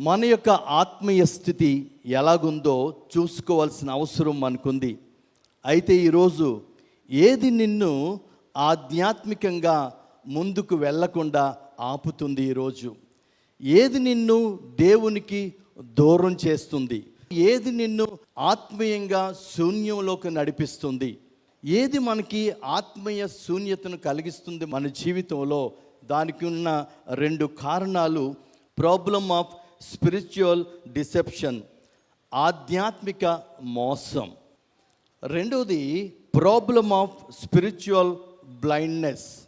మన యొక్క ఆత్మీయ స్థితి ఎలాగుందో చూసుకోవాల్సిన అవసరం మనకుంది. అయితే ఈరోజు ఏది నిన్ను ఆధ్యాత్మికంగా ముందుకు వెళ్ళకుండా ఆపుతుంది ఈరోజు? ఏది నిన్ను దేవునికి దూరం చేస్తుంది? ఏది నిన్ను ఆత్మీయంగా శూన్యంలోకి నడిపిస్తుంది? ఏది మనకి ఆత్మీయ శూన్యతను కలిగిస్తుంది మన జీవితంలో? దానికి ఉన్న రెండు కారణాలు. ప్రాబ్లం ఆఫ్ స్పిరిచువల్ డిసెప్షన్ ఆధ్యాత్మిక మోసం. రెండవది ప్రాబ్లమ్ ఆఫ్ స్పిరిచువల్ బ్లైండ్నెస్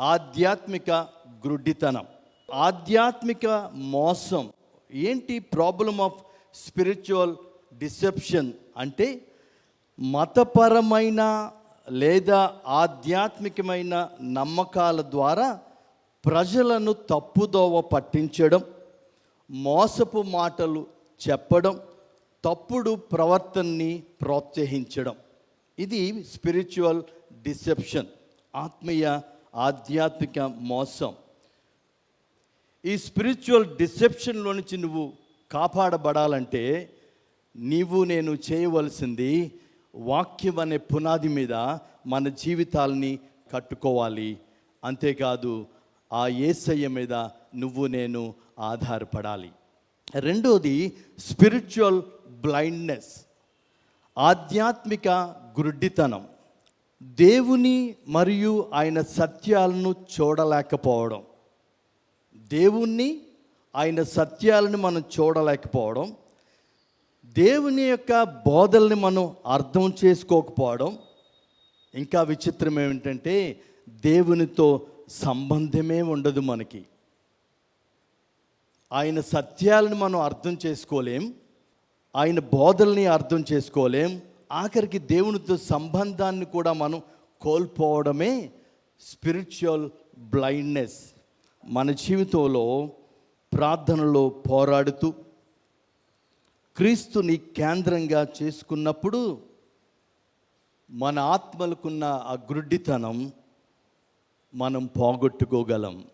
ఆధ్యాత్మిక గ్రుడ్డితనం. ఆధ్యాత్మిక మోసం ఏంటి ప్రాబ్లమ్ ఆఫ్ స్పిరిచువల్ డిసెప్షన్ అంటే మతపరమైన లేదా ఆధ్యాత్మికమైన నమ్మకాల ద్వారా ప్రజలను తప్పుదోవ పట్టించడం. మోసపు మాటలు చెప్పడం తప్పుడు ప్రవర్తనని ప్రోత్సహించడం. ఇది స్పిరిచువల్ డిసెప్షన్ ఆత్మీయ ఆధ్యాత్మిక మోసం. ఈ స్పిరిచువల్ డిసెప్షన్లో నుంచి నువ్వు కాపాడబడాలంటే నీవు నేను చేయవలసింది వాక్యం అనే పునాది మీద మన జీవితాల్ని కట్టుకోవాలి. అంతేకాదు ఆ ఏసయ్య మీద నువ్వు నేను ఆధారపడాలి. రెండోది స్పిరిచువల్ బ్లైండ్నెస్ ఆధ్యాత్మిక గుడ్డితనం దేవుని మరియు ఆయన సత్యాలను చూడలేకపోవడం. దేవుణ్ణి ఆయన సత్యాలను మనం చూడలేకపోవడం. దేవుని యొక్క బోధల్ని మనం అర్థం చేసుకోకపోవడం. ఇంకా విచిత్రం ఏమిటంటే దేవునితో సంబంధమే ఉండదు మనకి. ఆయన సత్యాలను మనం అర్థం చేసుకోలేం. ఆయన బోధల్ని అర్థం చేసుకోలేం. ఆఖరికి దేవునితో సంబంధాన్ని కూడా మనం కోల్పోవడమే స్పిరిచువల్ బ్లైండ్నెస్. మన జీవితంలో ప్రార్థనలో పోరాడుతూ క్రీస్తుని కేంద్రంగా చేసుకున్నప్పుడు మన ఆత్మలకున్న ఆ గ్రుడ్డితనం మనం పోగొట్టుకోగలం.